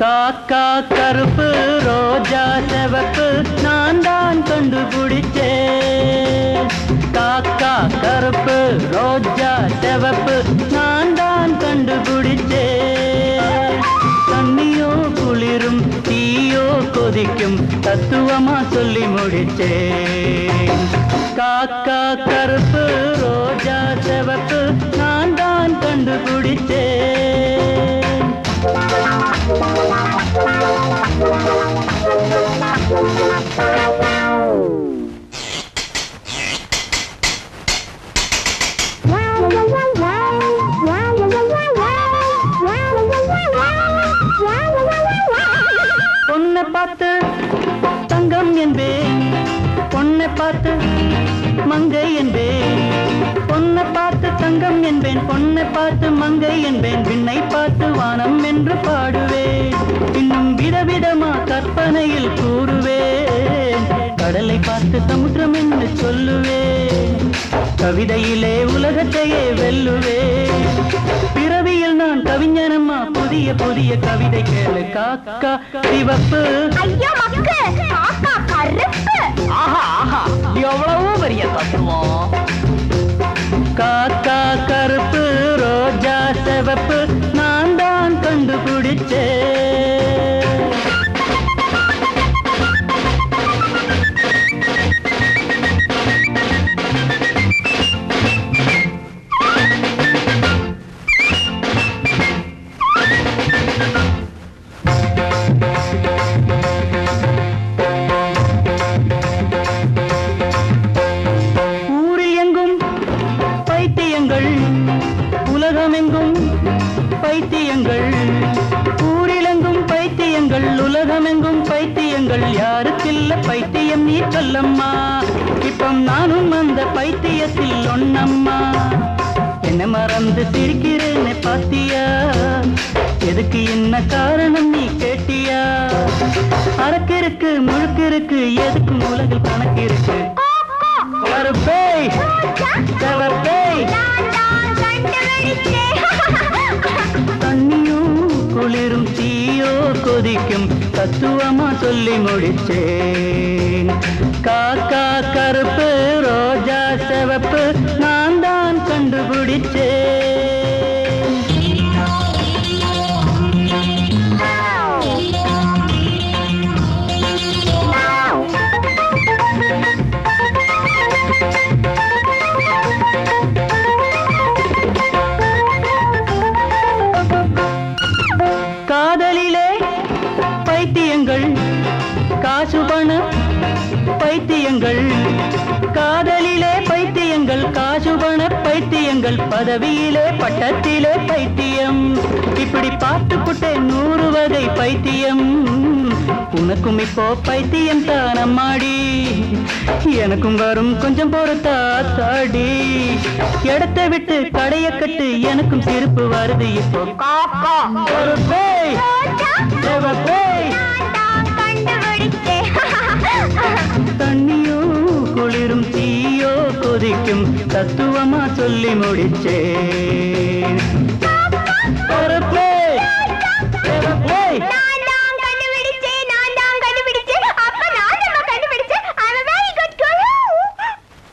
காக்கா கருப்பு ரோஜா செவப்பு நான் தான் கண்டுபிடிச்சேன். காக்கா கருப்பு ரோஜா செவப்பு நான் தான் கண்டுபிடிச்சேன். தண்ணியோ குளிரும் தீயோ கொதிக்கும் தத்துவமா சொல்லி முடிச்சேன். பொண்ணை பார்த்து தங்கம் என்பேன். பொண்ணை பார்த்து மங்கை என்பேன். பொண்ணை பார்த்து தங்கம் என்பேன். பொண்ணை பார்த்து மங்கை என்பேன். விண்ணை பார்த்து வானம் என்று பாடுவேன். இன்னும் விதவிதமா கற்பனையில் கூறுவேன். கடலை பார்த்து சமுத்திரம் என்று சொல்லுவேன். கவிதையிலே உலகத்தையே வெல்லுவேன். புதிய புதிய கவிதை கேளு காக்கா சிவப்பு. ஐயா மக்கு. காக்கா கருப்பு. ஆஹா ஆஹா. எவ்வளவு பெரிய தத்துவம். காக்கா கருப்பு ரோஜா சிவப்பு. உலகமெங்கும் பைத்தியங்கள் ஊரிலெங்கும் பைத்தியங்கள் உலகமெங்கும் பைத்தியங்கள். யாருக்கில்ல பைத்தியம் நீ சொல்லம்மா? இப்பம் நானும் அந்த பைத்தியத்தில் ஒன்னம்மா என்ன மறந்து சிரிக்கிறேனே பாத்தியா? எதுக்கு என்ன காரணம் நீ கேட்டியா? அரக்கிருக்கு முழுக்கிருக்கு எதுக்கும் உலகில் கணக்கு இருக்கு. கருப்பே சிவப்பே கொதிக்கும் தத்துவமா சொல்லி முடிச்சேன். காக்கா கருப்பு ரோஜா செவப்பு நான் தான் கண்டுபிடிச்சேன். பைத்தியங்கள். காசு பணம் பைத்தியங்கள். காதலிலே பைத்தியங்கள் காசு பண பைத்தியங்கள். பதவியிலே பட்டத்திலே பைத்தியம். இப்படி பார்த்துப்புட்டே நூறு வகை பைத்தியம். உனக்கும் இப்போ பைத்தியம் தானம்மாடி எனக்கும் வரும் கொஞ்சம் பொறுத்தா தாடி. இடத்தை விட்டு கடைய கட்டு எனக்கும் சிரிப்பு வருது இப்போ. கொதிக்கும் தத்துவமா சொல்லி முடிச்சே ஒரு